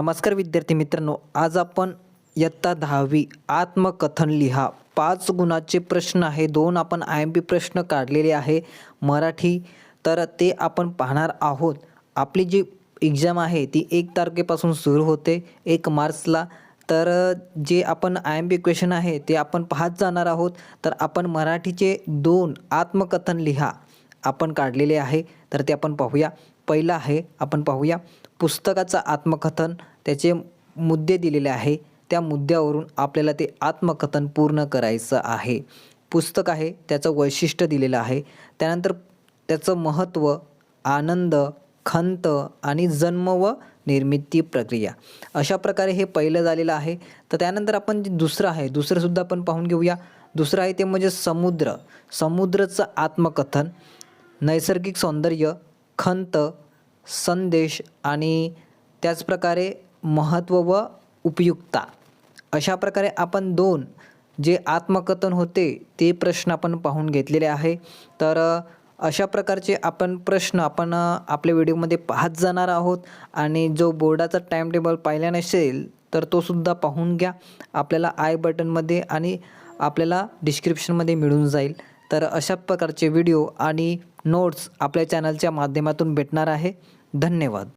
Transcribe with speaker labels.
Speaker 1: नमस्कार विद्यार्थी मित्रांनो आज आपण इयत्ता दहावी आत्मकथन लिहा. पाच गुणाचे प्रश्न आहे दोन आपण आय एम पी प्रश्न काढलेले आहे मराठी. तर ते आपण पाहणार आहोत. आपली जी एक्झाम आहे ती एक तारखेपासून सुरू होते एक मार्चला. तर जे आपण आय एम पी क्वेश्चन आहे ते आपण पाहत जाणार आहोत. तर आपण मराठीचे दोन आत्मकथन लिहा. आपण काढलेले आहे तर ते आपण पाहूया. पहिलं आहे आपण पाहूया. पुस्तकाचं आत्मकथन. त्याचे मुद्दे दिलेले आहे. त्या मुद्द्यावरून आपल्याला ते आत्मकथन पूर्ण करायचं आहे. पुस्तक आहे त्याचं वैशिष्ट्य दिलेलं आहे. त्यानंतर त्याचं महत्त्व आनंद खंत आणि जन्म व निर्मिती प्रक्रिया. अशा प्रकारे हे पहिलं झालेलं आहे. तर त्यानंतर आपण जे दुसरं आहे दुसरंसुद्धा आपण पाहून घेऊया. दुसरं आहे ते म्हणजे समुद्र. समुद्राचं आत्मकथन नैसर्गिक सौंदर्य खंत संदेश आणि त्याचप्रकारे महत्त्व व उपयुक्ता अशा प्रकारे आपण दोन जे आत्मकथन होते ते प्रश्न आपण पाहून घेतलेले आहे. तर अशा प्रकारचे आपण प्रश्न आपण आपल्या व्हिडिओमध्ये पाहत जाणार आहोत आणि जो बोर्डाचा टाईम टेबल पाहिला नसेल तर तो सुद्धा पाहून घ्या. आपल्याला आय बटनमध्ये आणि आपल्याला डिस्क्रिप्शनमध्ये मिळून जाईल. तर अशा प्रकारचे व्हिडिओ आणि नोट्स आपल्या चॅनलच्या माध्यमातून भेटणार आहे. धन्यवाद.